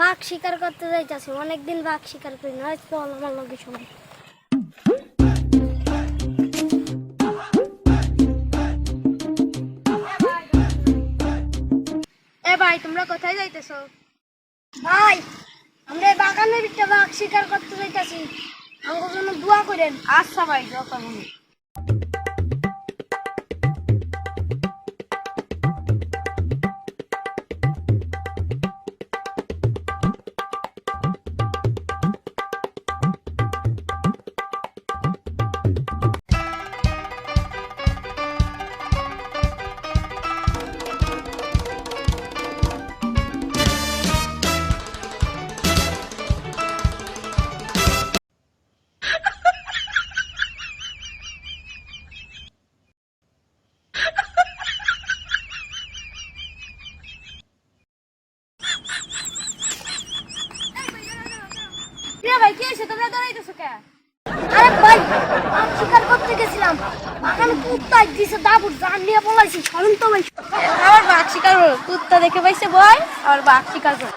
বাঘ শিকার করতে যাইতেছে অনেকদিন বাঘ শিকার করি না চল আমার লগে সবাই এ ভাই তোমরা কোথায় যাইতেছো? ভাই আমরা বাগানের ভিতরে বাঘ শিকার করতে যাইতাছি। আমার জন্য দোয়া করেন। আচ্ছা ভাই যত মনে ভাই, কি হয়েছে? তোমরা দৌড়াইতেছো কে? আরে ভাই বাঘ শিকার করতে গেছিলাম। বাগানে দিছে, দাবুর জান নিয়ে বলাইছি সরুন তো ভাই। আমার বাঘ শিকার করো। কুত্তা দেখে পাইছে ভয় আর বাঘ শিকার করো।